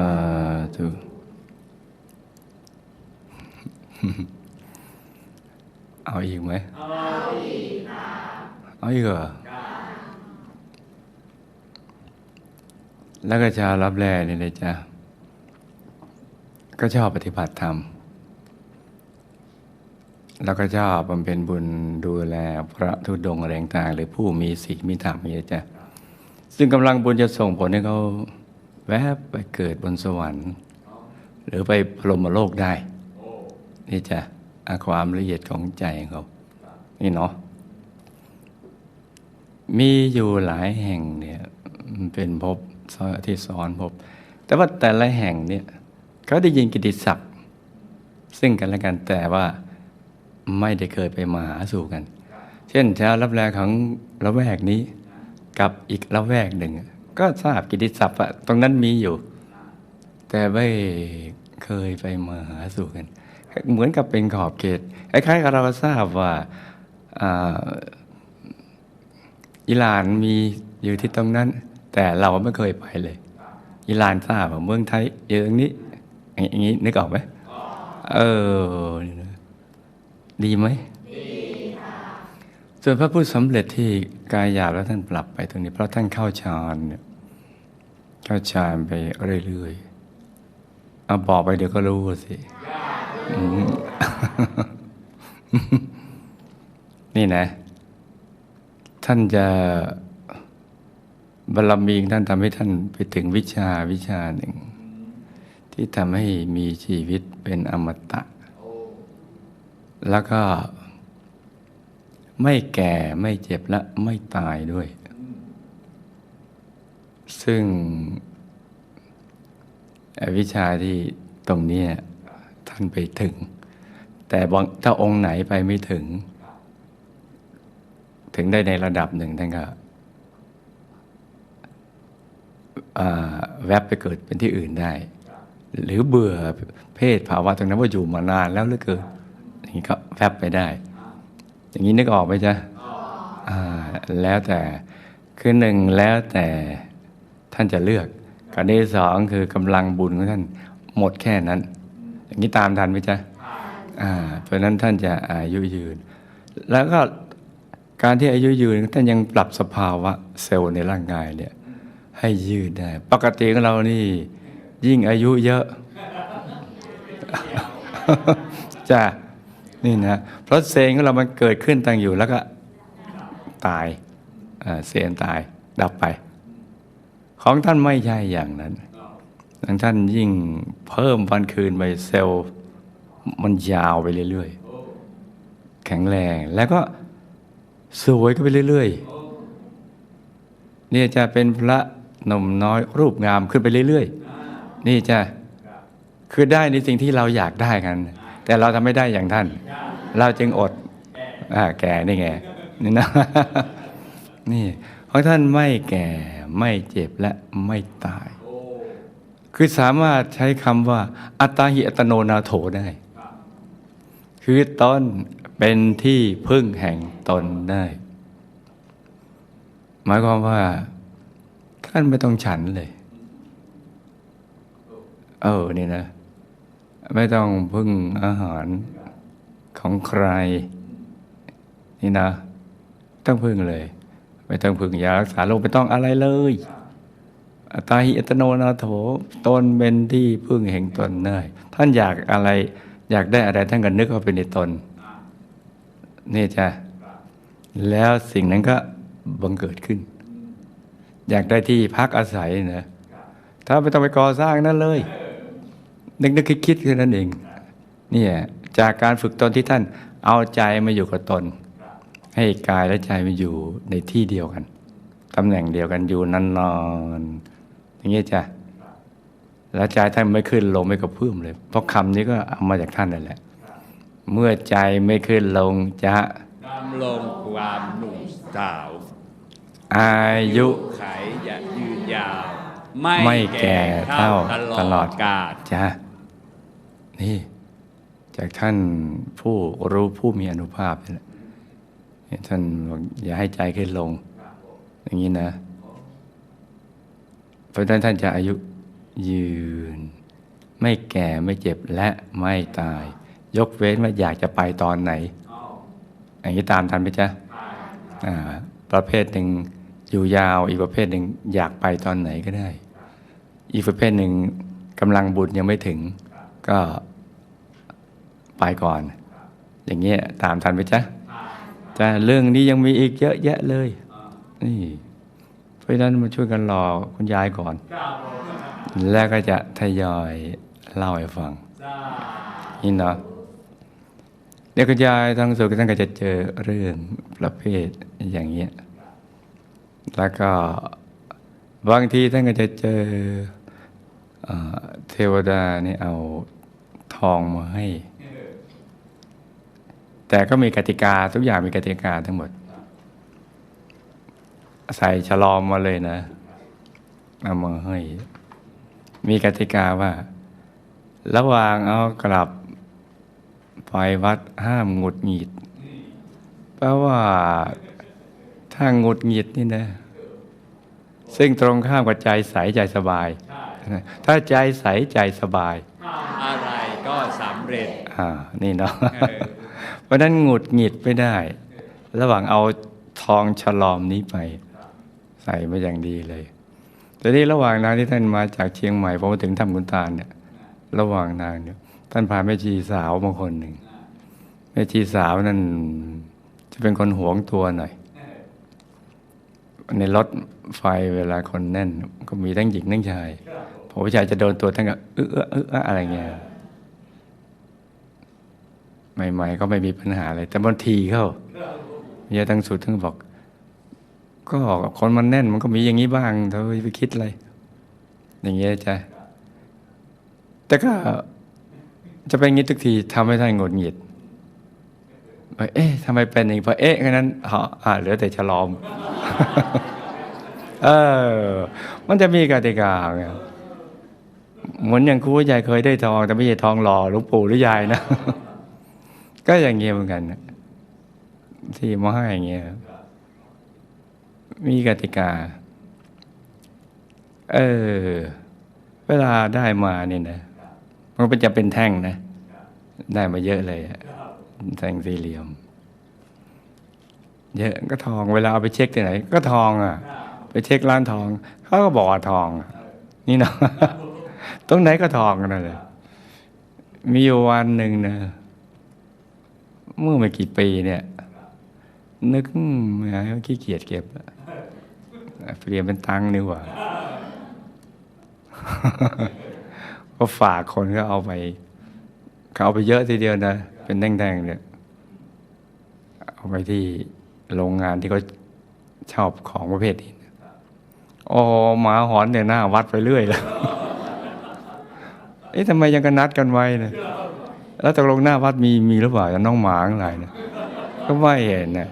าธุเอาอีกไหม เอาอีกเอาอีกเหรอแล้วก็ชาวรับแร่นี่เลยจ้ะก็ชอบปฏิบัติธรรม แล้วก็ชอบบำเพ็ญบุญดูแลพระธุดงค์อะไรต่างหรือผู้มีศีลมีธรรมนี่จ้ะ ซึ่งกำลังบุญจะส่งผลให้เขา แวบไปเกิดบนสวรรค์ หรือไปพรหมโลกได้นี่จะอาความละเอียดของใจเขานี่เนาะมีอยู่หลายแห่งเนี่ยเป็นภพที่สอนภพแต่ว่าแต่ละแห่งเนี่ยเขาได้ยินกิตติศัพท์ ซึ่งกันและกันแต่ว่าไม่ได้เคยไปมาหาสู่กัน เช่นชาวรับแลของละแวกนี้ กับอีกละแวกหนึ่ง ก็ทราบกิติศัพท์อะตรงนั้นมีอยู่ แต่ไม่เคยไปมาหาสู่กัน เหมือนกับเป็นขอบเขตคล้ายๆกับเราทราบว่าอิหร่านมีอยู่ที่ตรงนั้น แต่เราไม่เคยไปเลย อิหร่านทราบว่าเมืองไทยอยู่ตรงนี้อย่างนี้นึกออกไหมเออดีไหมดีค่ะส่วนพระผู้สำเร็จที่ กายหยาบแล้วท่านปรับไปตรงนี้ เพราะท่านเข้าฌานเนี่ยเข้าฌานไปเรื่อยๆเอาบอกไปเดี๋ยวก็รู้สินี่นะ ท่านจะบารมีท่านทำให้ท่านไปถึงวิชาวิชาหนึ่ง ที่ทำให้มีชีวิตเป็นอมตะ แล้วก็ ไม่แก่ไม่เจ็บและไม่ตายด้วย ซึ่งวิชาที่ตรงนี้ท่านไปถึง แต่ถ้าองค์ไหนไปไม่ถึง ถึงได้ในระดับหนึ่งท่านก็แวบไปเกิดเป็นที่อื่นได้ หรือเบื่อเพศภาวะตรงนั้นว่าอยู่มานานแล้วหลือเกินอย่างนี้ก็แวบไปได้ อย่างนี้นึกออกไหมจ๊ะอ่าแล้วแต่คือหนึ่งแล้วแต่ท่านจะเลือกการที่สองคือกำลังบุญของท่านหมดแค่นั้น อย่างนี้ตามทันไหมจ๊ะอ่าเพราะฉะนั้นท่านจะอายุยืน แล้วก็การที่อายุยืนท่านยังปรับสภาวะเซลล์ในร่างกายเนี่ยให้ยืดได้ ปกติของเรานี่ยิ่งอายุเยอะจ้ะ นี่นะเพราะเซลล์ของเรามันเกิดขึ้นตั้งอยู่แล้วก็ตายเซลล์ตายดับไป ของท่านไม่ใช่อย่างนั้นของท่านยิ่งเพิ่มวันคืนไปเซลล์มันยาวไปเรื่อยๆ แข็งแรงแล้วก็สวยก็ไปเรื่อยๆเนี่จะเป็นพระหนุ่มน้อยรูปงามขึ้นไปเรื่อยๆ นี่จะคือได้ในสิ่งที่เราอยากได้กัน แต่เราทำไม่ได้อย่างท่าน เราจึงอดอแก่นี่ไงนี่นะนี่เพราะท่านไม่แก่ไม่เจ็บและไม่ตาย คือสามารถใช้คำว่า อัตตาหิอัตโนนาโถได้ คือตนเป็นที่พึ่งแห่งตนได้ หมายความว่า ท่านไม่ต้องฉันเลย เออนี่นะ ไม่ต้องพึ่งอาหารของใคร นี่นะ ต้องพึ่งเลย ไม่ต้องพึ่งยารักษาโรคไม่ต้องอะไรเลยอัตาหิอัตโนนาโถตนเป็นที่พึ่งแห่งตนได้ท่านอยากอะไร อยากได้อะไรท่านก็นึกว่าเป็นในตน นี่จ้ะแล้วสิ่งนั้นก็บังเกิดขึ้น อยากได้ที่พักอาศัยนะถ้าไม่ต้องไปก่อสร้างนั่นเลย นึกนึกคิดคิดแค่นั้นเองเนี่ยจากการฝึกตนที่ท่านเอาใจมาอยู่กับตน ให้กายและใจมาอยู่ในที่เดียวกันตำแหน่งเดียวกันอยู่นานๆอนอย่างเงี้ยจ้ะแล้วใจท่านไม่ขึ้นลงไม่กระเพื่อมเลย เพราะคำนี้ก็เอามาจากท่านนั่นแหละ เมื่อใจไม่ขึ้นลงจะดำลงความหนุ่มสาว อายุไขอย่ายืนยาว ไม่แก่เท่าตลอดกาลจ้ะนี่ จากท่านผู้รู้ผู้มีอนุภาพนี่แหละท่านบอกอย่าให้ใจขึ้นลง อย่างนี้นะ เพราะฉะนั้นท่านจะอายุยืน ไม่แก่ไม่เจ็บและไม่ตาย ยกเว้นว่าอยากจะไปตอนไหน อย่างนี้ตามทันไหมจ๊ะประเภทหนึ่งอยู่ยาวอีกประเภทหนึ่งอยากไปตอนไหนก็ได้ อีกประเภทหนึ่งกำลังบุญยังไม่ถึงก็ไปก่อน อย่างเงี้ยตามทันไหมจ๊ะจ้ะเรื่องนี้ยังมีอีกเยอะแยะเลย นี่เพราะนั้นมาช่วยกันรอคุณยายก่อน แล้วก็จะทยอยเล่าให้ฟังนี่เนาะเดี๋ยวคุณยายทางสุขท่านก็จะเจอเรื่องประเภทอย่างเงี้ยแล้วก็บางทีท่านก็จะเจอ เทวดานี่เอาทองมาให้ แต่ก็มีกติกาทุกอย่างมีกติกาทั้งหมด ใส่ฉลอมมาเลยนะเอามาให้ มีกติกาว่า ระหว่างเอากลับไปวัดห้ามหงุดหงิดแปลว่าถ้าหงุดหงิดนี่นะ ซึ่งตรงข้ามกับใจใสใจสบาย ถ้าใจใสใจสบาย อะไรก็สำเร็จอ่านี่เนาะเออเพราะฉะนั้นหงุดหงิดไม่ได้ ระหว่างเอาทองฉลอมนี้ไป ใส่มาอย่างดีเลยแต่นี่ระหว่างทางที่ท่านมาจากเชียงใหม่พอมาถึงถ้ำกุนตาลเนี่ย ระหว่างทางเนี่ยท่านพาแม่ชีสาวมาคนหนึ่งแม่ชีสาวนั่นจะเป็นคนหวงตัวหน่อย ในรถไฟเวลาคนแน่น ก็มีทั้งหญิงทั้งชายผู้ชายจะโดนตัวท่านก็เออเออเออออะไรเงี้ยใหม่ ๆ ก็ไม่มีปัญหาอะไรแต่บางทีเข้าเมียทั้งสุดทั้งบอก ก็คนมันแน่นมันก็มีอย่างนี้บ้างเธอไปคิดอะไรอย่างเงี้ยจ้ะแต่ก็จะเป็นอย่างนี้ทุกทีทำให้ท่านหงุดหงิดเอ๊ะทำไมเป็นอย่างนี้พอเอ๊ะแค่นั้นเหาะอ่าเหลือแต่ฉลอม เออ มันจะมีกติกาไงเหมือนอย่างครูใหญ่เคยได้ทอง แต่ไม่ใช่ทองหล่อหลวงปู่หรือยายนะ ก็อย่างเงี้ยเหมือนกันนะที่มาให้อย่างเงี้ยมีกติกา เออ เวลาได้มาเนี่ยนะ มันเป็นจะเป็นแท่งนะ ได้มาเยอะเลยอะแท่งสี่เหลี่ยม เยอะก็ทองเวลาเอาไปเช็คที่ไหน ก็ทองอะ ไปเช็คร้านทองเขาก็บอกว่าทอง นี่เนาะตรงไหนก็ทองกันนั่นเลยมีอยู่วันหนึ่งนะเมื่อไม่กี่ปีเนี่ย นึกอืมแหมขี้เกียจเก็บเปลี่ยนเป็นตังค์นี่หว่าก็ฝากคนก็เอาไปเขาเอาไปเยอะทีเดียวนะ เป็นแท่งๆเนี่ย เอาไปที่ โรงงานที่เขาชอบของประเภทนี้โอ้หมาหอนเนี่ยหน้าวัดไปเรื่อยแล้วเอ๊ะทำไมยังกันนัดกันไว้เนี่ยแล้วตกลงหน้าวัดมีมีหรือเปล่าน้องหมาอะไรเนี่ยก็ไม่เห็นนะ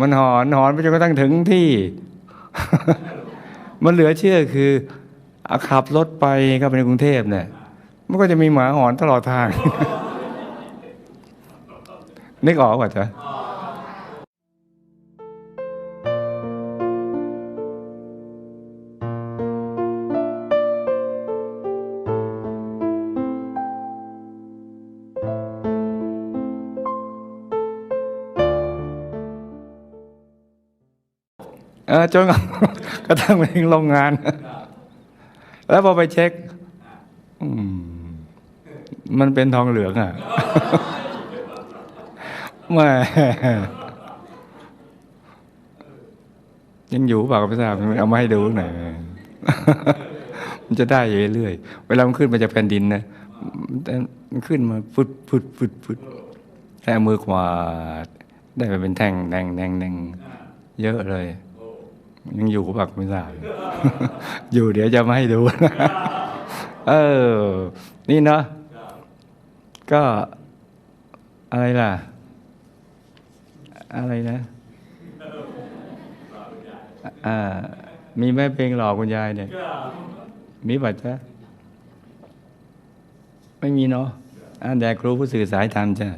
มันหอนหอนไปจนกระทั่งถึงที่ มันเหลือเชื่อคืออาขับรถไปเข้าไปในกรุงเทพเนี่ย มันก็จะมีหมาหอนตลอดทาง นึกออกป่ะจ๊ะ เออจนกระทั่งไปถึงโรงงาน แล้วพอไปเช็คมันเป็นทองเหลืองอะแม่ยังอยู่เปล่าก็ไม่ทราบเอามาให้ดูหน่อยมันจะได้อยู่เรื่อยๆเวลามันขึ้นมาจากแผ่นดินนะแต่มันขึ้นมาฟุดฟุดฟุดฟุดแค่มือขวาดได้ไปเป็นแท่งแดงแดงแดงเยอะเลย ยังอยู่ปากไม่ทราบอยู่เดี๋ยวจะมาให้ดูเออ นี่เนาะก็อะไรล่ะ อะไรนะอ่ามีแม่เพลงหลอกคุณยายเนี่ย มีบัตรจ้ะไม่มีเนาะอ่าแต่ครูผู้สื่อสายธรรมจ้ะ